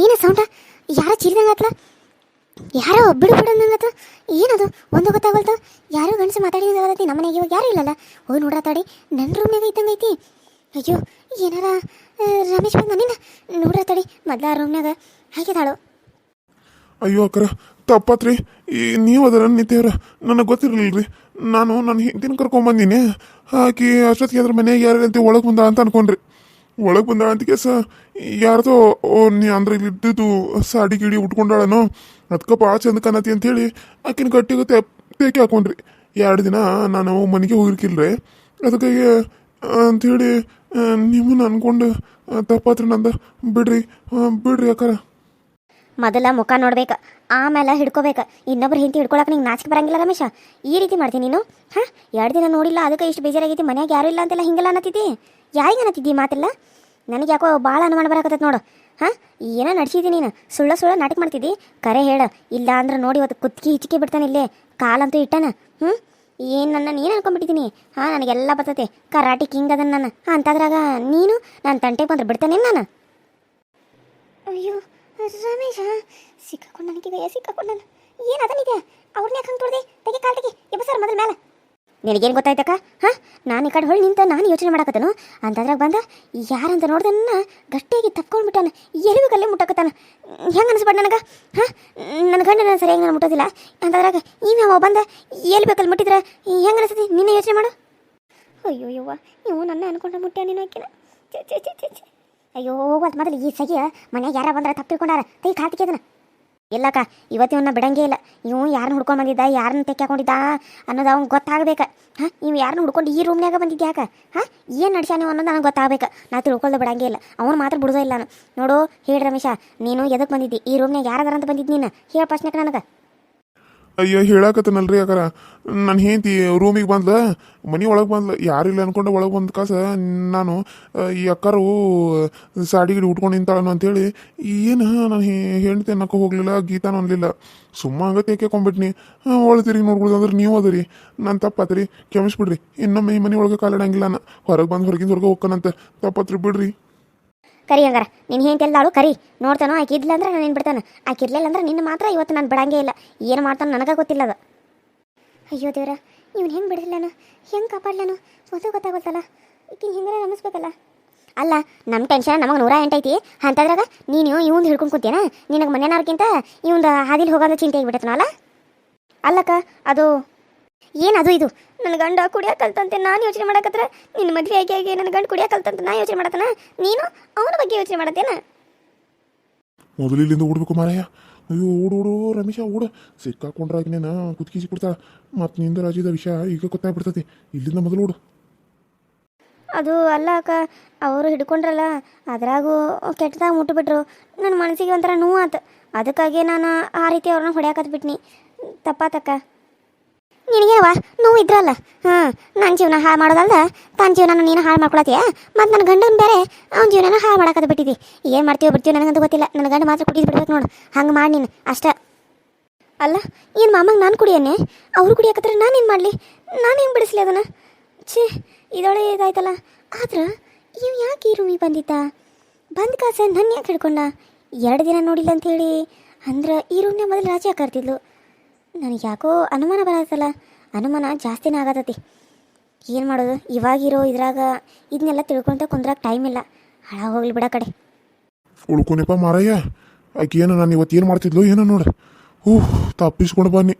ಏನ ಸೌಂಡ? ಯಾರ ಚಿರಿದಂಗಾತ್ಲ? ಯಾರೋ ಬಿಡು ಬಿಡು ಅಂದಂಗತ್ತ ಏನದು? ಒಂದು ಗೊತ್ತಾಗಲ್ತು ಯಾರೋ ಗಂಡಸು ಮಾತಾಡಿದಂಗಾಗತಿ ನಮ್ಮ ಮನೆಗೆ ಇವಾಗ ಯಾರು ಇಲ್ಲಲ್ಲ? ಹೋಗಿ ನೋಡಾತಾಡಿ ನನ್ನ ರೂಮ್ನಾಗ ಇದ್ದಂಗೆ ಐತಿ. ಅಯ್ಯೋ, ಏನಾರ ರಮೇಶ್ ಬಂದ ನಿನ್ನ? ನೋಡ್ರಾತಾಡಿ ಮೊದ್ಲ ರೂಮ್ನಾಗ ತಾಳು ಅಯ್ಯೋ, ಅಕ್ಕರ, ತಪ್ಪತ್ರಿ. ಈ, ನೀವು ಅದರ ನಿತ್ಯವ್ರ ನನಗೆ ಗೊತ್ತಿರಲಿಲ್ಲ ರೀ ನಾನು ನನ್ನ ಹಿಂದಿನ ಕರ್ಕೊಂಬಂದಿನಿ ಹಾಕಿ ಅಷ್ಟೊತ್ತಿಗೆ ಅದ್ರ ಮನೆಗೆ ಯಾರು ಒಳಗೆ ಬಂದ ಅಂತ ಅನ್ಕೊಂಡ್ರಿ. ಒಳಗೆ ಬಂದಾಳ ಅಂತ ಕೇಸ ಯಾರ್ದೋ ನೀ ಅಂದ್ರೆ ಇಲ್ಲಿ ಇದ್ದಿದ್ದು ಸಾಡಿ ಗಿಡಿ ಉಟ್ಕೊಂಡಾಳನೋ ಅದಕ್ಕೆ ಭಾಳ ಚಂದ ಕಾಣತಿ ಅಂತೇಳಿ ಆಕಿನ ಗಟ್ಟಿಗೆ ತೆ ತೇಕೆ ಹಾಕೊಂಡ್ರಿ. ಎರಡು ದಿನ ನಾನು ಮನೆಗೆ ಹೋಗಿರ್ಕಿಲ್ರಿ, ಅದಕ್ಕಾಗಿ ಅಂಥೇಳಿ ನಿಮ್ಮ ಅನ್ಕೊಂಡು ತಪ್ಪಾತ್ರಿ ನಂದ. ಬಿಡ್ರಿ ಬಿಡ್ರಿ ಅಕ್ಕಾರ. ಮೊದಲ ಮುಖ ನೋಡ್ಬೇಕು, ಆಮೇಲೆ ಹಿಡ್ಕೋಬೇಕು. ಇನ್ನೊಬ್ರು ಹಿಂತಿ ಹಿಡ್ಕೊಳಕ್ಕೆ ನಿಂಗೆ ನಾಚಿಕೆ ಬರಂಗಿಲ್ಲ ರಮೇಶ. ಈ ರೀತಿ ಮಾಡ್ತೀನಿ ನೀನು? ಹಾಂ? ಎರಡು ದಿನ ನೋಡಿಲ್ಲ, ಅದಕ್ಕೆ ಇಷ್ಟು ಬೇಜಾರಾಗೈತಿ, ಮನೆಯಾಗ ಯಾರು ಇಲ್ಲ ಅಂತೆಲ್ಲ ಹಿಂಗೆಲ್ಲ ಅನ್ನತ್ತಿದ್ದಿ ಯಾರಿಗೆ ಅನ್ನತ್ತಿದ್ದಿ ಮಾತಿಲ್ಲ? ನನಗೆ ಯಾಕೋ ಭಾಳ ಅನುಮಾನ ಬರಕತ್ತೈತೆ ನೋಡು. ಹಾಂ ಏನೋ ನಡ್ಸಿದಿ ನೀನು? ಸುಳ್ಳ ಸುಳ್ಳ ನಾಟಕ ಮಾಡ್ತಿದ್ದಿ? ಕರೆ ಹೇಳ. ಇಲ್ಲ ಅಂದ್ರೆ ನೋಡಿ ಇವತ್ತು ಕುತ್ಕಿ ಹಿಚ್ಕೆ ಬಿಡ್ತಾನೆ ಇಲ್ಲೇ. ಕಾಲಂತೂ ಇಟ್ಟಾನ. ಹ್ಞೂ ಏನು ನನ್ನ ನೀನು ಅನ್ಕೊಂಡ್ಬಿಟ್ಟಿದ್ದೀನಿ ಹಾಂ, ನನಗೆಲ್ಲ ಬರ್ತೈತೆ. ಕರಾಟಿ ಕಿಂಗ್ ಅದನ್ನ ನಾನು. ಅಂತಾದ್ರಾಗ ನೀನು ನಾನು ತಂಟೆಗೆ ಬಂದ್ರೆ ಬಿಡ್ತಾನೆ ನಾನು. ಅಯ್ಯೋ, ರಮೇಶ. ಸಿಕ್ಕಾಕೊಂಡು ನನಗೆ ಸಿಕ್ಕಾಕೊಂಡು ನಾನು ಏನು ಅದನಿದೆ ಅವ್ರನ್ನ ಯಾಕೆ ಹಂಗೆ ತೊಡ್ದೆ? ತೆಗೆ ಕಾಲ್ ತೆಗೆ. ಇಬ್ಬ ಸರ್ ಮೊದಲ ಮೇಲೆ ನಿನಗೇನು ಗೊತ್ತಾಯ್ತಕ್ಕ? ಹಾಂ? ನಾನು ಈ ಕಡೆ ಹೊಳ್ಳಿ ನಿಂತ ನಾನು ಯೋಚನೆ ಮಾಡಕತ್ತನು? ಅಂತದ್ರಾಗ ಬಂದ, ಯಾರಂತ ನೋಡ್ದನ್ನ ಗಟ್ಟಿಯಾಗಿ ತಕ್ಕೊಂಡ್ಬಿಟ್ಟಾನ ಎಲ್ಲಿಗೂ ಕಲ್ಲೇ ಮುಟ್ಟಕತ್ತಾನ. ಹೆಂಗೆ ಅನಿಸ್ಬೇಡ ನನಗೆ? ಹಾಂ? ನನ್ನ ಗಂಡ ನಾನು ಸರಿಯಾಗಿ ನಾನು ಮುಟ್ಟೋದಿಲ್ಲ? ಅಂತದ್ರಾಗ ಈಗ ಬಂದ, ಎಲ್ಲಿ ಬೇಕಲ್ಲಿ ಮುಟ್ಟಿದ್ರೆ? ಹೆಂಗೆ ಅನಿಸ್ತದೆ ನಿನ್ನೆ ಯೋಚನೆ ಮಾಡು. ಅಯ್ಯೋ ಯವ್ವ ನೀವು ನನ್ನ ಅನ್ಕೊಂಡ ಮುಟ್ಟ್ಯಾ ನೀನು ಹಾಕಿನ. ಅಯ್ಯೋ, ಅದು ಮೊದಲು ಈ ಸಗಿಯ ಮನೆಗೆ ಯಾರ ಬಂದ್ರೆ ತಪ್ಪಿಕೊಂಡಾರ ಕೈ ಕಾತಿಕೆ ಅದನ್ನ ಇಲ್ಲಕ್ಕ ಇವತ್ತಿವನ್ನ ಬಿಡಂಗೇ ಇಲ್ಲ. ಇವು ಯಾರನ್ನ ಹುಡ್ಕೊಂಡು ಬಂದಿದ್ದ ಯಾರನ್ನ ತೆಕ್ಕೆ ಹಾಕೊಂಡಿದ್ದ ಅನ್ನೋದು ಅವ್ನು ಗೊತ್ತಾಗಬೇಕ. ಹಾಂ? ಇವು ಯಾರನ್ನ ಹುಡ್ಕೊಂಡು ಈ ರೂಮ್ನಾಗ ಬಂದಿದ್ದ ಯಾಕ? ಹಾಂ? ಏನು ನಡ್ಸ್ಯಾನ ನೀವು ಅನ್ನೋದು ನನಗೆ ಗೊತ್ತಾಗಬೇಕು. ನಾ ತಿಳ್ಕೊಳ್ದೆ ಬಿಡಂಗೇ ಇಲ್ಲ. ಅವ್ನು ಮಾತ್ರ ಬಿಡೋದೇ ಇಲ್ಲ ನಾನು. ನೋಡು, ಹೇಳಿ ರಮೇಶ, ನೀನು ಎದಕ್ಕೆ ಬಂದಿದ್ದಿ? ಈ ರೂಮ್ನಾಗ ಯಾರದಾರ ಅಂತ ಬಂದಿದ್ದು ನೀನು? ಹೇಳ ಪ್ರಶ್ನೆಗೆ ನನಗೆ. ಅಯ್ಯೋ, ಹೇಳಾಕತ್ತನಲ್ರಿ ಯಾಕಾರ ನನ್ನ ಹೆಂಡತಿ ರೂಮಿಗೆ ಬಂದ್ಲ, ಮನೆ ಒಳಗೆ ಬಂದ್ಲ. ಯಾರಿಲ್ಲ ಅನ್ಕೊಂಡು ಒಳಗೆ ಬಂದ ಕಾಸ. ನಾನು ಈ ಅಕ್ಕರು ಸಾಡಿ ಗಿಡಿ ಉಟ್ಕೊಂಡು ನಿಂತಾಳನು ಅಂತೇಳಿ, ಏನು ನಾನು ಹೆಂಡತಿ ಅನ್ನಕ್ಕೆ ಹೋಗಲಿಲ್ಲ, ಗೀತಾನು ಅನ್ಲಿಲ್ಲ. ಸುಮ್ಮ ಆಗತ್ತೆ ಕೊಂಬಿಟ್ನಿ? ಹಾಂ ತಿರುಗಿ ನೋಡ್ಕೊಳ್ದು ಅಂದ್ರೆ ನೀವು ಅದರಿ ನಾನು ತಪ್ಪತ್ರಿ, ಕ್ಷಮಿಸ್ಬಿಡ್ರಿ. ಇನ್ನೊಮ್ಮೆ ಈ ಮನೆ ಒಳಗೆ ಕಾಲಿಡಂಗಿಲ್ಲ ನಾನು ಹೊರಗೆ ಬಂದು ಹೊರಗಿಂದ ಹೊರಗೆ ಹೋಗ್ಕನಂತ. ತಪ್ಪತ್ರಿ ಬಿಡ್ರಿ. ಕರಿ ಹಂಗಾರ. ನಿನ್ನ ಹೆಂಡತಿ ಎಲ್ಲಾಳು ಕರಿ. ನೋಡ್ತಾನೋ, ಆಕೆ ಇದ್ಲ ಅಂದ್ರೆ ನಾನು ಬಿಡ್ತಾನೆ? ಆಕೆ ಇರ್ಲಿಲ್ಲ ಅಂದ್ರೆ ನಿನ್ನ ಮಾತ್ರ ಇವತ್ತು ನಾನು ಬಿಡಂಗೇ ಇಲ್ಲ. ಏನು ಮಾಡ್ತಾನೆ ನನಗೆ ಗೊತ್ತಿಲ್ಲ ಅದು. ಅಯ್ಯೋ ದೇವ್ರ, ಇವ್ನು ಹೆಂಗೆ ಬಿಡಿಸ್ಲಾನು ಹೆಂಗೆ ಕಾಪಾಡ್ಲಾನು ಒಂದು ಗೊತ್ತಾಗೋತ್ತಲ್ಲ ಈಕಿನ ಹೆಂಗಾರ ನಮಿಸ್ಬೇಕಲ್ಲ. ಅಲ್ಲ ನಮ್ಮ ಟೆನ್ಷನ್ ನಮಗೆ ನೂರ ಎಂಟೈತಿ ಅಂತದ್ರಾಗ ನೀನು ಇವಂದು ಹಿಡ್ಕೊಂಡು ಕೂತೀನ ನಿನಗೆ ಮನೆಯವ್ರಿಗಿಂತ ಇವಂದು ಹಾದಿಲಿ ಹೋಗೋದು ಚಿಂತೆ ಆಗಿಬಿಟ್ಟತನ ಅಲ್ಲ? ಅಲ್ಲಕ್ಕ, ಅದು ಏನದು ಇದು? ನನ್ನ ಗಂಡ ಕುಡಿಯೋ ಕಲ್ತಂತೆ ನಾನು ಯೋಚನೆ ಮಾಡಕತ್ರ? ನಿನ್ನ ಮದುವೆ ಆಗಿ ಆಗಿ ನನ್ನ ಗಂಡ ಕುಡಿಯೋ ಕಲ್ತಂತೆ ನಾ ಯೋಚನೆ ಮಾಡತ್ತನ ನೀನು ಅವನ ಬಗ್ಗೆ ಯೋಚನೆ ಮಾಡತ್ತೇನ? ಮೊದಲು ಇಲ್ಲಿಂದ ಓಡ್ಬೇಕು ಮಾರಾಯ. ಅಯ್ಯೋ ಓಡು ಓಡು ರಮೇಶ ಓಡು. ಸಿಕ್ಕಾಕೊಂಡ್ರೆ ಆಕಿನೇನ ಕುತ್ಕಿಸಿ ಕೊಡ್ತಾ ಮತ್ತು ನಿಂದ ರಾಜಿದ ವಿಷಯ ಈಗ ಗೊತ್ತಾಗ್ಬಿಡ್ತೈತಿ. ಇಲ್ಲಿಂದ ಮೊದಲು ಓಡು. ಅದು ಅಲ್ಲ ಅಕ್ಕ ಅವರು ಹಿಡ್ಕೊಂಡ್ರಲ್ಲ ಅದ್ರಾಗೂ ಕೆಟ್ಟದಾಗ ಮುಟ್ಟುಬಿಟ್ರು. ನನ್ನ ಮನಸ್ಸಿಗೆ ಒಂಥರ ನೋವು ಆತು ಅದಕ್ಕಾಗಿ ನಾನು ಆ ರೀತಿ ಅವ್ರನ್ನ ಹೊಡ್ಯಾಕತ್ಬಿಟ್ನಿ. ತಪ್ಪಾತಕ್ಕ. ನಿನಗೇನವ ನೋವು ಇದ್ರಲ್ಲ. ಹಾಂ ನನ್ನ ಜೀವನ ಹಾಳು ಮಾಡೋದಲ್ದ? ತನ್ನ ಜೀವನ ನೀನು ಹಾಳು ಮಾಡ್ಕೊಳತ್ತೀಯ? ಮತ್ತು ನನ್ನ ಗಂಡನ ಬೇರೆ ಅವ್ನ ಜೀವನನ ಹಾಳು ಮಾಡಕತ್ತ ಬಿಟ್ಟಿದ್ದಿ ಏನು ಮಾಡ್ತೀವಿ ಬಿಡ್ತೀವಿ ನನಗಂತೂ ಗೊತ್ತಿಲ್ಲ. ನನ್ನ ಗಂಡ ಮಾತ್ರ ಕುಡಿದು ಬಿಡ್ಬೇಕು ನೋಡು. ಹಂಗೆ ಮಾಡಿ ನೀನು. ಅಷ್ಟ. ಅಲ್ಲ, ಏನು ಮಾಮಂಗೆ ನಾನು ಕುಡಿಯೇನೆ ಅವರು ನಾನು ಏನು ಮಾಡಲಿ? ನಾನು ಹೆಂಗೆ ಬಿಡಿಸ್ಲಿ ಅದನ್ನು? ಛೇ ಇದೊಳೆ ಇದಾಯ್ತಲ್ಲ. ಆದ್ರೆ, ಇವ್ ಯಾಕೆ ಈ ರೂಮಿಗೆ ಬಂದಿದ್ದ? ಬಂದ ಕಾಸ ನನ್ನ ಯಾಕೆ ಹಿಡ್ಕೊಂಡ? ಎರಡು ದಿನ ನೋಡಿಲ್ಲ ಅಂತ ಹೇಳಿ. ಅಂದ್ರೆ ಈ ರೂಮ್ನ ಮೊದಲು ರಾಜಿ ಹಾಕರ್ತಿದ್ಲು ನನಗೆ ಯಾಕೋ ಅನುಮಾನ ಬರತ್ತಲ್ಲ ಅನುಮಾನ ಜಾಸ್ತಿನೇ ಆಗತ್ತತಿ ಏನು ಮಾಡೋದು? ಇವಾಗಿರೋ ಇದ್ರಾಗ ಇದನ್ನೆಲ್ಲ ತಿಳ್ಕೊಂತ ಕುಂದ್ರಾಗ ಟೈಮ್ ಇಲ್ಲ. ಹಾಳಾಗಿ ಹೋಗ್ಲಿ ಬಿಡ ಕಡೆ. ಉಳ್ಕೊನೆಪ್ಪ ಮಾರಯ್ಯ. ಆಕೆ ಏನು ನಾನು ಇವತ್ತು ಏನು ಮಾಡ್ತಿದ್ಲು ಏನೋ ನೋಡು. ಊಹ್ ತಪ್ಪಿಸ್ಕೊಂಡು ಬನ್ನಿ.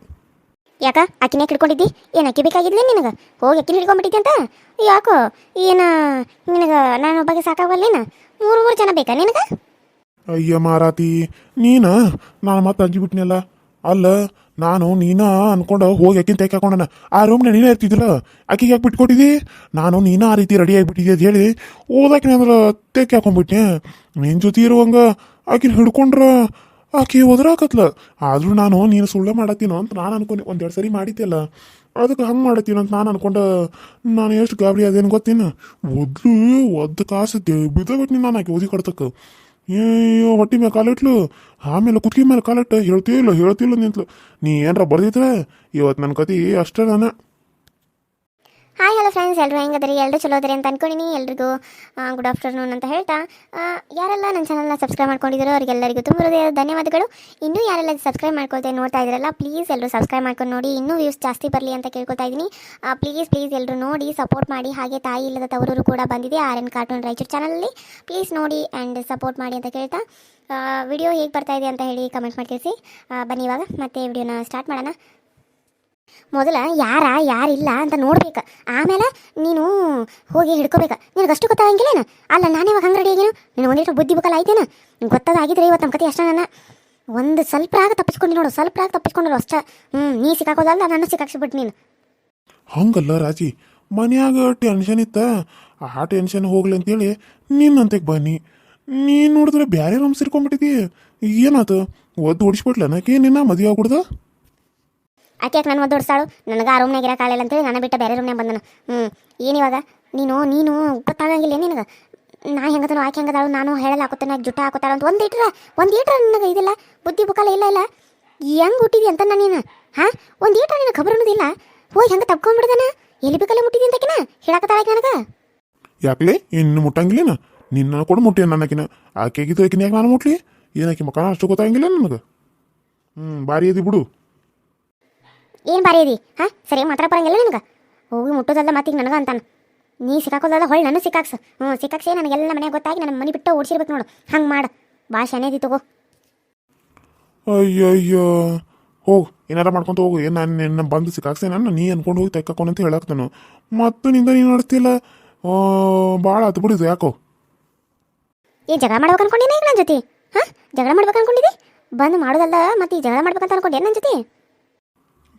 ಯಾಕ? ಆಕಿನ ಹಿಡ್ಕೊಂಡಿದ್ದಿ ಏನು ಅಕ್ಕಿ ಬೇಕಾಗಿದ್ಲಿ ನಿನಗೆ? ಹೋಗಿ ಅಕ್ಕಿನ ಹಿಡ್ಕೊಂಡ್ಬಿಟ್ಟಿದ್ದೆ ಅಂತ? ಯಾಕೋ? ಏನು ನಿನಗೆ ನಾನು ಒಬ್ಬಗೆ ಸಾಕಾಗಲ್ಲೇನ ಮೂರು ಮೂರು ಜನ ಬೇಕಾ ನಿನಗೆ? ಅಯ್ಯ ಮಾರಾತಿ ನೀನ? ನಾನು ಮತ್ತೆ ಅಂಜಿಬಿಟ್ನಲ್ಲ ಅಲ್ಲ ನಾನು ನೀನ ಅನ್ಕೊಂಡು ಹೋಗಿ ಆಕಿನ ತೆಗೆ ಹಾಕೊಂಡನ? ಆ ರೂಮ್ನ ನೀನೇ ಇರ್ತಿದ್ರ ಅಕ್ಕಿಗೆ ಯಾಕೆ ಬಿಟ್ಕೊಟ್ಟಿದ್ದಿ ನಾನು ನೀನ ಆ ರೀತಿ ರೆಡಿ ಆಗಿಬಿಟ್ಟಿದ್ದೆ ಅಂತ ಹೇಳಿ ಓದಾಕಿನ ಅಂದ್ರೆ ತೇಕೆ ಹಾಕೊಂಡ್ಬಿಟ್ಟೆ ನಿನ್ನ ಜೊತೆ ಇರುವಂಗ ಆಕಿನ ಹಿಡ್ಕೊಂಡ್ರ ಆಕೆ ಒದರಾಕತ್ಲ. ಆದ್ರೂ ನಾನು ನೀನು ಸುಳ್ಳ ಮಾಡತ್ತೀನೋ ಅಂತ ನಾನು ಅನ್ಕೊಂಡೆ. ಒಂದೆರಡು ಸರಿ ಮಾಡಿದ್ದೆಲ್ಲ ಅದಕ್ಕೆ ಹಂಗೆ ಮಾಡತ್ತೀನೋ ಅಂತ ನಾನು ಅನ್ಕೊಂಡ ನಾನು ಎಷ್ಟು ಗಾಬರಿ ಅದೇನು ಗೊತ್ತೇನು? ಒದ್ಲು ಒದ್ದು ಕಾಸು ಬಿದ್ದಬಿಟ್ಟು ನಾನು ಆಕೆ ಓದಿ ಕಡ್ತಕ್ಕ. ಅಯ್ಯೋ ಹೊಟ್ಟಿ ಮೇಲೆ ಕಾಲಿಟ್ಲು ಆಮೇಲೆ ಕುತ್ಕಿ ಮೇಲೆ ಕಾಲಿಟ್ಟ ಹೇಳ್ತೀವಿಲ್ಲ ಹೇಳ್ತಿಲ್ಲ ನಿಂತ್ಲು. ನೀ ಏನರ ಬರ್ದಿದ್ರೆ ಇವತ್ತು ನನ್ನ ಕತಿ ಅಷ್ಟೇ ನಾನು. ಹಾಯ್ ಹಲೋ ಫ್ರೆಂಡ್ಸ್ ಎಲ್ಲರೂ ಹೆಂಗದ್ರಿ ಎಲ್ಲರೂ ಚಲೋ ಅದ್ರಿ ಅಂತ ಅನ್ಕೊಂಡಿನಿ. ಎಲ್ರಿಗೂ ಗುಡ್ ಆಫ್ಟರ್ನೂನ್ ಅಂತ ಹೇಳ್ತಾ ಯಾರೆಲ್ಲ ನನ್ನ ಚಾನಲ್ನ ಸಬ್ಸ್ಕ್ರೈಬ್ ಮಾಡ್ಕೊಂಡಿದ್ದೀರೋ ಅವರಿಗೆಲ್ಲರಿಗೂ ತುಂಬ ಹೃದಯದ ಧನ್ಯವಾದಗಳು. ಇನ್ನೂ ಯಾರೆಲ್ಲ ಸಬ್ಸ್ಕ್ರೈಬ್ ಮಾಡ್ಕೊಳ್ತಾ ನೋಡ್ತಾ ಇದ್ರಲ್ಲ ಪ್ಲೀಸ್ ಎಲ್ಲರೂ ಸಬ್ಸ್ಕ್ರೈಬ್ ಮಾಡ್ಕೊಂಡು ನೋಡಿ. ಇನ್ನೂ ವ್ಯೂಸ್ ಜಾಸ್ತಿ ಬರಲಿ ಅಂತ ಕೇಳ್ಕೊತಾ ಇದ್ದೀನಿ. ಪ್ಲೀಸ್ ಪ್ಲೀಸ್ ಎಲ್ಲರೂ ನೋಡಿ ಸಪೋರ್ಟ್ ಮಾಡಿ. ಹಾಗೆ ತಾಯಿ ಇಲ್ಲದ ತವರೂರು ಕೂಡ ಬಂದಿದೆ ಆರ್ ಎನ್ ಕಾರ್ಟೂನ್ ರಾಯಚೂರು ಚಾನಲಲ್ಲಿ ಪ್ಲೀಸ್ ನೋಡಿ ಆ್ಯಂಡ್ ಸಪೋರ್ಟ್ ಮಾಡಿ ಅಂತ ಕೇಳ್ತಾ ವಿಡಿಯೋ ಹೇಗೆ ಬರ್ತಾ ಇದೆ ಅಂತ ಹೇಳಿ ಕಮೆಂಟ್ ಮಾಡಿ ಬನ್ನಿ ಇವಾಗ, ಮತ್ತೆ ವಿಡಿಯೋನ ಸ್ಟಾರ್ಟ್ ಮಾಡೋಣ. ಮೊದಲ ಯಾರ, ಯಾರಿಲ್ಲ ಅಂತ ನೋಡ್ಬೇಕು. ಆಮೇಲೆ ನೀನು ಹೋಗಿ ಹಿಡ್ಕೋಬೇಕು. ನಿನಗಷ್ಟು ಗೊತ್ತಾಗಂಗಿಲ್ಲೇನು ಅಲ್ಲ, ನಾನು ಇವಾಗ ಹಂಗೆ ರೆಡಿ ನೀನು ಒಂದಿಷ್ಟು ಬುದ್ಧಿ ಬುಕ್ಕಲ್ಲ ಐತೇನು ಗೊತ್ತದಾಗಿದ್ರೆ ಇವತ್ತು ನಮ್ಮ ಕತೆ ಅಷ್ಟೇ ನಾನು ಒಂದು ಸ್ವಲ್ಪ ಆಗ ತಪ್ಪಿಸ್ಕೊಂಡು ನೋಡು ಸ್ವಲ್ಪ ಆಗ ತಪ್ಪಿಸ್ಕೊಂಡ್ರು ಅಷ್ಟೇ. ಹ್ಞೂ ನೀ ಸಿಕ್ಕಾಕೋದಲ್ಲ, ನಾನು ಸಿಕ್ಕಾಕ್ಸಿಬಿಟ್ಟು ನೀನು. ಹಂಗಲ್ಲ ರಾಜಿ, ಮನ್ಯಾಗ ಟೆನ್ಷನ್ ಇತ್ತ? ಆ ಟೆನ್ಷನ್ ಹೋಗ್ಲಿ ಅಂತೇಳಿ ನಿನ್ನಂತೆಗೆ ಬನ್ನಿ. ನೀನು ನೋಡಿದ್ರೆ ಬ್ಯಾರೆ ರೂಮ್ ಸೇರ್ಕೊಂಡ್ಬಿಟ್ಟಿದಿ ಏನಾತು? ಒದ್ದು ಓಡಿಸ್ಬಿಟ್ಲನಕ್ಕೆ ನಿನ್ನ ಮದುವೆ ಆಗ್ಬಿಡ್ದ? ಆಕೆ ಮದ್ದು ಹೊಡ್ಸಾಳು ನನಗೆ ಆ ರೂಮ್ನಾಗ ಇರೋಕ್ಕಾಗಲಿಲ್ಲ ಅಂತೇಳಿ ನಾನು ಬಿಟ್ಟ ಬೇರೆ ರೂಮ್ನಾಗ ಬಂದನು. ಹ್ಞೂ ಏನಿವಾಗ ನೀನು ನೀನು ಗೊತ್ತಾಗಂಗಿಲ್ಲ ನಿನಗೆ? ನಾ ಹೆಂಗದನು, ಆಕೆ ಹೆಂಗದಾಳು, ನಾನು ಹೇಳಲ್ಲ, ಹಾಕೋತಾನೆ, ಜುಟ್ಟ ಹಾಕೋತಾಳ ಅಂತ ಒಂದು ಇಟ್ರ ಒಂದು ಇಟ್ರ ನನಗೆ ಇದಿಲ್ಲ? ಬುದ್ಧಿ ಬುಕ್ಕಲ್ಲ ಇಲ್ಲ ಇಲ್ಲ? ಹೆಂಗೆ ಹುಟ್ಟಿದಿ ಅಂತ ನಾನು? ನೀನು ಹಾಂ, ಒಂದು ಇಟ್ರ ನಿನಗೆ ಖಬರ್ ಅನ್ನೋದಿಲ್ಲ? ಹೋಗಿ ಹೆಂಗೆ ತಪ್ಕೊಂಡ್ಬಿಡ್ದಾನ ಎಲ್ಲಿ ಬೇಕಲ್ಲ ಮುಟ್ಟಿದಿ ಅಂತಕಿನ? ಹೇಳಕತ್ತಾಳಕ್ಕೆ ನನಗೆ? ಯಾಕಲೆ? ಇನ್ನು ಮುಟ್ಟಂಗಿಲ್ಲ ನಿನ್ನ ಕೂಡ ಮುಟ್ಟಿ ನನ್ನಕಿನ ಆಕೆಗಿದ್ದು ಆಕಿನ ಯಾಕೆ ನಾನು ಮುಟ್ಲಿ? ಏನಕ್ಕೆ ಮಕ್ಕಳ ಅಷ್ಟು ಗೊತ್ತಾಗಿಲ್ಲ ನನಗೆ? ಹ್ಞೂ ಬಾರಿ ಅದಿ ಬಿಡು. ಏನು ಬಾರಿ ಅದಿ? ಹಾಂ ಸರಿ ಮಾತ್ರ ಬರಂಗಿಲ್ಲ ನಿನಗೆ? ಹೋಗಿ ಮುಟ್ಟೋದಲ್ಲ ಈಗ ನನಗೆ ಅಂತಾನೆ. ನೀ ಸಿಕ್ಕಾಕೋದಲ್ಲ ಹೊಳ್ಳಿ ನನ್ನ ಸಿಕ್ಕಾಕ್ಸ. ಹ್ಞೂ ಸಿಕ್ಕಾಕ್ಸೇ ನನಗೆಲ್ಲ ಮನೆಗೆ ಗೊತ್ತಾಗಿ ನನ್ನ ಮನೆ ಬಿಟ್ಟು ಓಡಿಸಿರ್ಬೇಕು ನೋಡು. ಹಂಗೆ ಮಾಡು. ಭಾಳ ಶನೇದಿ ತಗೋ. ಅಯ್ಯಯ್ಯೋ. ಹೋಗು ಏನಾರ ಮಾಡ್ಕೊಂತ ಹೋಗು. ಏನು ನಾನು ನಿನ್ನ ಬಂದು ಸಿಕ್ಕಾಕ್ಸೆ ನಾನು ನೀ ಅನ್ಕೊಂಡು ಹೋಗಿ ತೆಕ್ಕೊಂಡು ಅಂತ ಹೇಳಾಕ್ತಾನು. ಮತ್ತು ನಿಂದ ನೀನು ನಡೆಸ್ತಿಲ್ಲ? ಭಾಳ ಆತು ಬಿಡಿದು ಯಾಕೋ. ಏ ಜಗಳ ಮಾಡ್ಬೇಕು ಅನ್ಕೊಂಡಿನ ಈಗ ನನ್ನ ಜೊತೆ? ಹಾಂ ಜಗಳ ಮಾಡ್ಬೇಕು ಅನ್ಕೊಂಡಿದ್ದಿ ಬಂದು ಮಾಡೋದಲ್ಲ ಮತ್ತೆ ಈ ಜಗಳ ಮಾಡ್ಬೇಕಂತ ಅನ್ಕೊಂಡೆ ನನ್ನ ಜೊತೆ?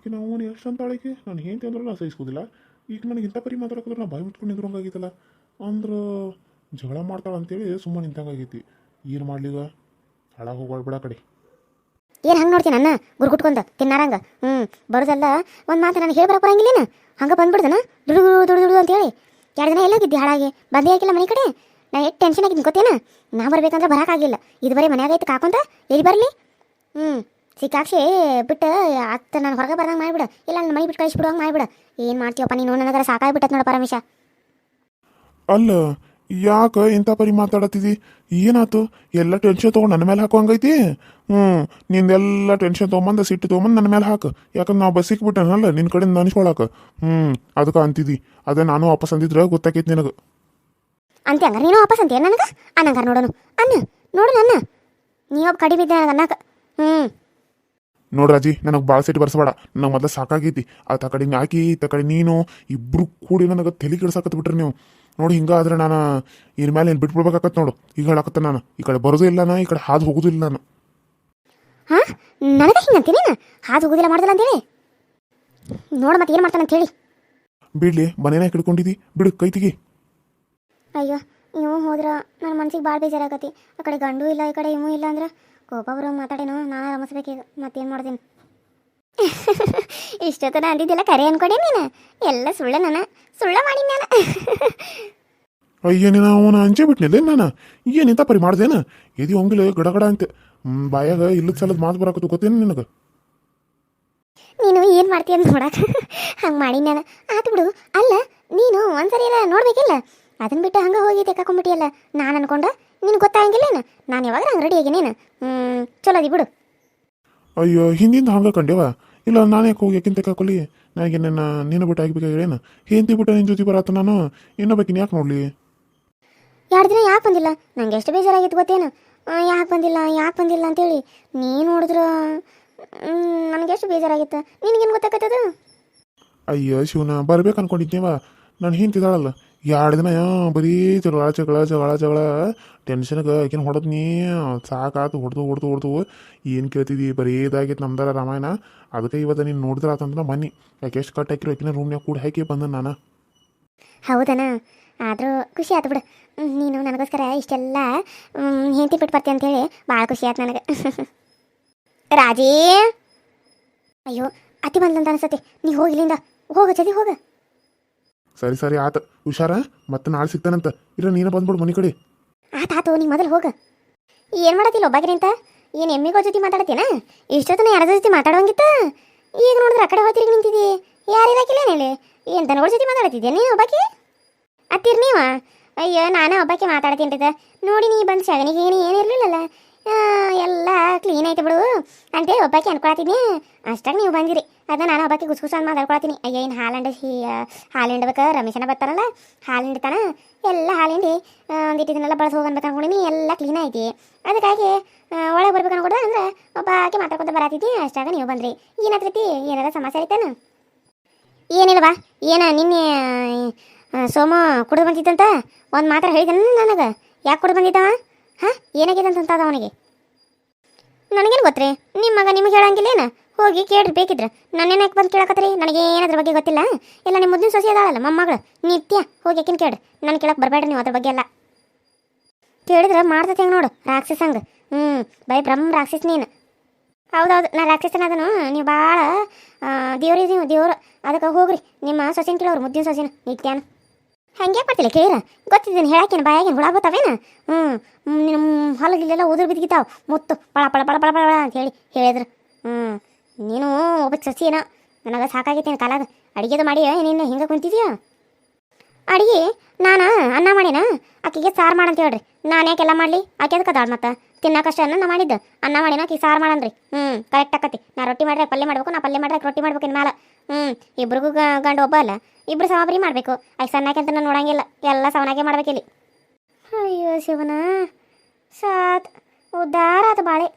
ಈಗ ನಾವು ಎಷ್ಟು ಅಂತ ಆಳಿಕೆ ನಾನು ಏನು ಅಂದ್ರೆ ನಾನು ಸಹಿಸ್ಕೋದಿಲ್ಲ ಈಗ ನನಗೆ ಇಂಥ ಪರಿ ಮಾತಾಡೋದ್ರೆ ನಾನು ಬಾಯಿ ಮುಟ್ಕೊಂಡು ನಿಂದ್ರಂಗಾಗಿತ್ತಲ್ಲ ಅಂದ್ರೆ ಜಗಳ ಮಾಡ್ತಾಳೆ ಅಂತೇಳಿ ಸುಮ್ಮನೆ ನಿಂತಂಗಾಗೈತಿ ಏನು ಮಾಡ್ಲಿಗ ಹಾಳಾಗಿ ಹೋಗ್ಬೇಡ ಕಡೆ. ಏನು ಹಂಗೆ ನೋಡ್ತೀನಿ ನನ್ನ? ಗುರುಗುಟ್ಕೊಂಡ ತಿನ್ನಾರಂಗ? ಹ್ಞೂ ಬರೋದಲ್ಲ. ಒಂದು ಮಾತು ನಾನು ಹೇಳಿ ಬರಕ್ಕೆ ಬರಂಗಿಲ್ಲೇನು ಹಂಗೆ ಬಂದ್ಬಿಡ್ದನ? ದುಡು ದುಡು ದುಡು ಅಂತ ಅಂತೇಳಿ. ಎರಡು ದಿನ ಎಲ್ಲೋಗಿದ್ದೆ ಹಾಳಾಗಿ? ಬಂದೇ ಹಾಕಿಲ್ಲ ಮನೆ ಕಡೆ? ನಾ ಎಷ್ಟು ಟೆನ್ಷನ್ ಆಗಿದ್ದು ಗೊತ್ತೇನ? ನಾ ಬರ್ಬೇಕಂದ್ರೆ ಬರೋಕ್ಕಾಗಿಲ್ಲ ಇದು ಬರೀ ಮನ್ಯಾಗ ಐತೆ ಕಾಕೊಂತ, ಎಲ್ಲಿ ಬರಲಿ? ಹ್ಞೂ ಸಿಕ್ಕಾಕ್ಷಿ ಬಿಟ್ಟು ಅತ್ತ ನಾನು ಹೊರಗೆ ಬರ್ದಂಗೆ ಮಾಡಿಬಿಡು. ಇಲ್ಲ ನನ್ನ ಮನೆ ಬಿಟ್ಟು ಕಳಿಸ್ಬಿಡುವಂಗೆ ಮಾಡಿಬಿಡು. ಏನು ಮಾಡ್ತೀವಪ್ಪ ನೀನು? ನನಗರ ಸಾಕಾಗ್ಬಿಟ್ಟತ್ ನೋಡ ಪರಮೇಶ. ಅಲ್ಲ ಯಾಕೆ ಇಂಥ ಪರಿ ಮಾತಾಡತ್ತಿದಿ? ಏನಾಯ್ತು ಎಲ್ಲ ಟೆನ್ಷನ್ ತೊಗೊಂಡು ನನ್ನ ಮೇಲೆ ಹಾಕುವಂಗೈತಿ ಹ್ಞೂ ನಿಂದೆಲ್ಲ ಟೆನ್ಷನ್ ತೊಗೊಂಬಂದು ಸಿಟ್ಟು ತೊಗೊಂಬಂದು ನನ್ನ ಮೇಲೆ ಹಾಕು. ಯಾಕಂದ್ರೆ ನಾವು ಬಸ್ಸಿಗೆ ಬಿಟ್ಟನಲ್ಲ ನಿನ್ನ ಕಡೆಯಿಂದ ನೆನೆಸ್ಕೊಳಕ್ಕೆ ಹ್ಞೂ ಅದಕ್ಕೆ ಅಂತಿದ್ದಿ ಅದೇ ನಾನು ವಾಪಸ್ ಅಂದಿದ್ರೆ ಗೊತ್ತಾಕೈತಿ ನಿನಗೆ. ಅಂತೆ ಹಂಗಾರೆ ನೀನು ವಾಪಸ್ ಅಂತೀಯ ನನಗೆ? ಅನ್ನಂಗಾರ ನೋಡೋನು. ಅನ್ನ ನೋಡು ನನ್ನ. ನೀ ಕಡಿಮೆ ಇದ್ದೆ ನನಗೆ ಅನ್ನಕ್ಕೆ ಹ್ಞೂ ನೋಡ್ರಾಜಿ ನನಗೆ ಭಾಳ ಸಿಟ್ಟು ಬರ್ಸಬೇಡ. ನಂಗೆ ಮೊದಲು ಸಾಕಾಗೈತಿ. ಆ ಕಡೆ ಆಕಿ ಈತ ಕಡೆ ನೀನು ಇಬ್ರು ಕೂಡಿ ನನಗೆ ತಲೆ ಕೆಡ್ಸಾಕತ್ ಬಿಟ್ರಿ ನೀವು. ನೋಡಿ ಹಿಂಗಾದ್ರೆ ನಾನು ಇದ್ರ ಮೇಲೆ ಏನು ಬಿಟ್ಬಿಡ್ಬೇಕಾಕತ್ ನೋಡು. ಈಗ ಹೇಳಕತ್ತ ನಾನು ಈ ಕಡೆ ಬರೋದು ಇಲ್ಲ ನಾನು ಈ ಕಡೆ ಹಾದು ಹೋಗೋದು ಇಲ್ಲ ನಾನು. ಹಾಂ? ನನಗೆ ಹಿಂಗೆ ಹಾದು ಹೋಗೋದಿಲ್ಲ ಮಾಡ್ದಲ್ಲ ಅಂತೇಳಿ ನೋಡು ಮತ್ತೆ ಏನು ಮಾಡ್ತಾನೆ ಅಂತೇಳಿ ಬಿಡ್ಲಿ ಮನೇನ ಹಿಡ್ಕೊಂಡಿದ್ದಿ ಬಿಡು ಕೈ ತೆಗಿ. ಅಯ್ಯೋ ಇವು ಹೋದ್ರ ನನ್ನ ಮನ್ಸಿಗೆ ಭಾಳ ಬೇಜಾರಾಗತಿ. ಆ ಕಡೆ ಗಂಡು ಇಲ್ಲ ಈ ಕಡೆ ಇವೂ ಇಲ್ಲ ಅಂದ್ರೆ ಕೋಪ ಬರೋ ಮಾತಾಡೇನು ನಾನು ರಮಿಸ್ಬೇಕೀಗ ಮತ್ತೇನು ಮಾಡ್ತೀನಿ? ಇಷ್ಟೊತ್ತನ ಅಂದಿದ್ದಿಲ್ಲ ಕರೆ ಅನ್ಕೊಂಡೆ ನೀನು? ಎಲ್ಲ ಸುಳ್ಳ ನಾನು. ಸುಳ್ಳ ಮಾಡಿ ನಾನು. ಅಯ್ಯೋ ನೀನು ಅವನ ಅಂಚೆ ಬಿಟ್ನಿಲ್ಲ ನಾನು? ಏನಿಂತ ಪರಿ ಮಾಡ್ದೇನ? ಇದು ಹೊಂಗಿಲ್ಲ ಗಡಗಡ ಅಂತ. ಬಾಯಾಗ ಇಲ್ಲದ ಸಲದ ಮಾತು ಬರಾಕತ್ತು ಗೊತ್ತೇನು ನಿನಗೆ? ನೀನು ಏನು ಮಾಡ್ತೀಯ ಅಂತ ನೋಡಕ್ಕೆ ಹಂಗೆ ಮಾಡಿ ನಾನು. ಆತು ಬಿಡು. ಅಲ್ಲ ನೀನು ಒಂದ್ಸರಿ ನೋಡ್ಬೇಕಿಲ್ಲ? ಅದನ್ನ ಬಿಟ್ಟು ಹಂಗೆ ಹೋಗಿ ತೆಕ್ಕೊಂಬಿಟ್ಟಿಯಲ್ಲ ನಾನು ಅನ್ಕೊಂಡೆ? ನಿನಗೆ ಗೊತ್ತಾಗಂಗಿಲ್ಲೇನು ನಾನು ಯಾವಾಗ ಹಂಗೆ ರೆಡಿ ಆಗಿನೇನು ಹ್ಞೂ ಚಲೋ ಅದಿ ಬಿಡು. ಅಯ್ಯೋ ಹಿಂದಿಂದ ಹಂಗೆ ಕಂಡೇವ ಇಲ್ಲ ನಾನು ಯಾಕೆ ಹೋಗಿ ಯಾಕಿಂತ ಕಾಕೊಲಿ ನನಗೆ ನನ್ನ ನೀನು ಬಿಟ್ಟು ಆಗ್ಬೇಕಾಗಿರೇನು ಹಿಂದಿ ಬಿಟ್ಟು ನಿನ್ನ ಜೊತೆ ಬರತ್ತ ನಾನು? ಇನ್ನೊಬ್ಬಕಿನ ಯಾಕೆ ನೋಡಲಿ? ಎರಡು ದಿನ ಯಾಕೆ ಬಂದಿಲ್ಲ? ನಂಗೆ ಎಷ್ಟು ಬೇಜಾರಾಗಿತ್ತು ಗೊತ್ತೇನು? ಯಾಕೆ ಬಂದಿಲ್ಲ ಯಾಕೆ ಬಂದಿಲ್ಲ ಅಂತೇಳಿ. ನೀನು ನೋಡಿದ್ರ? ನನಗೆ ಎಷ್ಟು ಬೇಜಾರಾಗಿತ್ತು? ನಿನಗೇನು ಗೊತ್ತಾಗತ್ತದು ಅಯ್ಯೋ ಶಿವನ ಬರ್ಬೇಕು ಅನ್ಕೊಂಡಿದ್ದೇವ ನಾನು ಹಿಂತಿದಾಳಲ್ಲ ಎರಡು ದಿನ ಬರೀ ಜಗಳ ಜಗಳ ಜಗಳ ಜಗಳ ಟೆನ್ಷನ್ಗೆ ಆಕಿನ ಹೊಡೆದ್ ನೀ, ಸಾಕಾತು, ಹೊಡೆದು ಹೊಡೆದು ಹೊಡೆದು, ಏನು ಕೇಳ್ತಿದ್ದಿ ಬರೀ ಇದಾಗಿತ್ತು ನಮ್ದಾರ ರಾಮಾಯಣ. ಅದಕ್ಕೆ ಇವತ್ತು ನೀನು ನೋಡಿದ್ರೆ ಆತಂದ್ರೆ ಮನಿ ಯಾಕೆ ಎಷ್ಟು ಕಟ್ ಹಾಕಿರೋ ಆಕಿನ ರೂಮ್ನ್ಯಾಗ ಕೂಡ ಹಾಕಿ ಬಂದ ನಾನು. ಹೌದನ? ಆದರೂ ಖುಷಿ ಆಯ್ತು ಬಿಡು. ನೀನು ನನಗೋಸ್ಕರ ಇಷ್ಟೆಲ್ಲ ಹೆಂಡತಿ ಬಿಟ್ಟು ಬರ್ತೀನಿ ಅಂತೇಳಿ ಭಾಳ ಖುಷಿ ಆಯ್ತು ನನಗೆ. ರಾಜೇ! ಅಯ್ಯೋ, ಅತಿ ಬಂದಂತ ಅನ್ಸತ್ತೆ. ನೀ ಹೋಗಿ ಇಲ್ಲಿಂದ. ಹೋಗ, ಜಲ್ದಿ ಹೋಗ. ಸರಿ ಸರಿ, ಆತ. ಹುಷಾರ? ಮತ್ತೆ ನಾಳೆ ಸಿಗ್ತಾನಂತ. ಇರ, ನೀನು ಬಂದ್ಬಿಡು ಮನೆ ಕಡೆ. ಆತಾತು ನೀ ಮೊದಲು ಹೋಗ. ಏನು ಮಾಡತಿಲ್ಲ ಒಬ್ಬಾಗಿರಿ ಅಂತ? ಏನು ಎಮ್ಮಿಗೋ ಜೊತೆ ಮಾತಾಡತ್ತೇನ? ಇಷ್ಟೊತ್ತನ ಯಾರ ಜೊತೆ ಮಾತಾಡುವಂಗಿತ್ತ? ಈಗ ನೋಡಿದ್ರೆ ಆ ಕಡೆ ಹೋಗ್ತಿರಿ ನಿಂತಿದ್ದಿ. ಯಾರು ಇರಾಕಿಲ್ಲ ಹೇಳಿ ಏನು ದನಗಳ ಜೊತೆ ಮಾತಾಡ್ತಿದ್ದೆ ನೀನು ಒಬ್ಬಾಕಿ? ಅತ್ತಿರ್ ನೀವ? ಅಯ್ಯೋ, ನಾನು ಒಬ್ಬಾಕಿ ಮಾತಾಡ್ತೀನಿ ನೋಡಿ ನೀ ಬಂದು ಶಗನಿಗೆ ಏನು ಏನಿರಲಿಲ್ಲಲ್ಲ ಎಲ್ಲ ಕ್ಲೀನ್ ಐತೆ ಬಿಡು. ಅಂತೇಳಿ ಒಬ್ಬಾಕಿ ಅನ್ಕೊಳತೀನಿ ಅಷ್ಟಾಗ ನೀವು ಬಂದಿರಿ. ಅದ ನಾನು ಒಬ್ಬಾಕಿ ಗುಸ್ಗುಸ್ ಅಂತ ಮಾತಾಡ್ಕೊಳತೀನಿ ಅಯ್ಯ ಏನು ಹಾಲು ಹಿಂಡ ಹಾಲು ಹಿಂಡ್ಬೇಕು? ರಮೇಶನ ಬರ್ತಾರಲ್ಲ ಹಾಲು ಹಿಂಡ್ತಾನ? ಎಲ್ಲ ಹಾಲು ಹಿಂಡಿ ಒಂದಿಟ್ಟು ಇದನ್ನೆಲ್ಲ ಬಳಸಿ ಹೋಗನ್ಬೇಕು ಅನ್ಕೊಂಡಿನಿ ಎಲ್ಲ ಕ್ಲೀನ್ ಐತಿ. ಅದಕ್ಕಾಗಿ ಒಳಗೆ ಬರ್ಬೇಕು ಅನ್ಕೊಡ್ದೆ ಅಂದ್ರೆ ಒಬ್ಬಾಕಿ ಮಾತಾಡ್ಕೊತ ಬರತ್ತಿದ್ದಿ ಅಷ್ಟಾಗ ನೀವು ಬಂದ್ರಿ. ಏನಾದ್ರೈತಿ ಏನಾರ ಸಮಸ್ಯೆ ಐತೇನು? ಬಾ. ಏನ, ನಿನ್ನೆ ಸೋಮ ಕುಡಿದು ಬಂದಿತ್ತಂತ ಒಂದು ಮಾತ್ರ ಹೇಳಿದನ ನನಗೆ? ಯಾಕೆ ಕುಡಿದು ಬಂದಿದ್ದವ? ಹಾಂ? ಏನಾಗಿದೆ ಅದ ಅವನಿಗೆ? ನನಗೇನು ಗೊತ್ತ್ರಿ? ನಿಮ್ಮ ಮಗ ನಿಮಗೆ ಹೇಳಂಗಿಲ್ಲೇನ? ಹೋಗಿ ಕೇಳ್ರಿ ಬೇಕಿದ್ರೆ. ನನ್ನೇನು ಯಾಕೆ ಬಂದು ಕೇಳಕತ್ರಿ ನನಗೆ ಏನಾದ್ರ ಬಗ್ಗೆ ಗೊತ್ತಿಲ್ಲ. ಇಲ್ಲ ನಿಮ್ಮ ಮುದ್ದಿನ ಸೊಸೆ ಅದಾಳಲ್ಲ ಮೊಮ್ಮಗಳು ನಿತ್ಯ ಹೋಗಿ ಯಾಕಿನ ಕೇಳ್ರಿ. ನಾನು ಕೇಳಕ್ಕೆ ಬರಬೇಡ್ರಿ ನೀವು ಅದ್ರ ಬಗ್ಗೆ ಎಲ್ಲ. ಕೇಳಿದ್ರೆ ಮಾಡ್ತೈತೆ ಹೆಂಗೆ ನೋಡು ರಾಕ್ಷಸಂಗ ಹ್ಞೂ ಬೈ ಬ್ರಹ್ಮ ರಾಕ್ಷಸ ನೀನು. ಹೌದೌದು, ನಾ ರಾಕ್ಷಸನ ಅದನು ನೀವು ಭಾಳ ದೇವ್ರಿ ನೀವು ದೇವ್ರು. ಅದಕ್ಕೆ ಹೋಗ್ರಿ, ನಿಮ್ಮ ಸೊಸೆನ ಕೇಳೋರು, ಮುದ್ದಿನ ಸೊಸೆನ, ನಿತ್ಯಾನ. ಹಂಗೆ ಮಾಡ್ತಿಲ್ಲ ಕೇಳ ಗೊತ್ತಿದ್ದೀನಿ ಹೇಳಕ್ಕೇನು ಬಾಯಾಗೇನು, ಹುಳ ಬತ್ತಾವೇನ? ಹ್ಞೂ ನಿಮ್ಮ ಹೊಲಗಿಲ್ಲೆಲ್ಲ ಉದುರು ಬಿದ್ದಿಗಿತಾವ ಮುತ್ತು, ಪಳ ಪಳ ಪಳ ಪಳ ಪಳ ಅಂತ ಹೇಳಿ ಹೇಳಿದ್ರು. ಹ್ಞೂ ನೀನು ಒಬ್ಬ ಸಸಿನ ನನಗೆ ಸಾಕಾಗೈತೇನು ಕಾಲಾಗ. ಅಡುಗೆದು ಮಾಡಿ ನೀನು ಹಿಂಗೆ ಕುಂತಿದ್ಯಾ? ಅಡುಗೆ, ನಾನು, ಅನ್ನ ಮಾಡಿನ? ಆಕೆಗೆ ಸಾರು ಮಾಡಂತ ಹೇಳ್ರಿ. ನಾನು ಯಾಕೆಲ್ಲ ಮಾಡಲಿ? ಆಕೆ ಅದಕ್ಕೆ ಅದಾಳ ಮತ್ತೆ? ತಿನ್ನಕಷ್ಟ ಅನ್ನ ನಾ ಮಾಡಿದ್ದು. ಅನ್ನ ಮಾಡಿನ ಆಕೆ ಸಾರು ಮಾಡನ್ರಿ ಹ್ಞೂ ಕರೆಕ್ಟ್ ಆಕತಿ. ನಾ ರೊಟ್ಟಿ ಮಾಡ್ರೆ ಪಲ್ಯ ಮಾಡ್ಬೇಕು, ನಾ ಪಲ್ಯ ಮಾಡ್ರೆ ರೊಟ್ಟಿ ಮಾಡ್ಬೇಕು ಇನ್ಮೇಲೆ ಹ್ಞೂ ಇಬ್ರಿಗೂ ಗಂಡು ಒಬ್ಬ ಅಲ್ಲ. ಇಬ್ರು ಸವಾಬರಿ ಮಾಡಬೇಕು. ಐ ಸಣ್ಣಕ್ಕೆ ಅಂತ ನಾನು ನೋಡಂಗಿಲ್ಲ. ಎಲ್ಲ ಸವನಾಗೆ ಮಾಡ್ಬೇಕಿಲ್ಲಿ ಅಯ್ಯೋ ಶಿವನ. ಸಾತ್. ಉದ್ದಾರ ಅದು ಬಾಳೆ.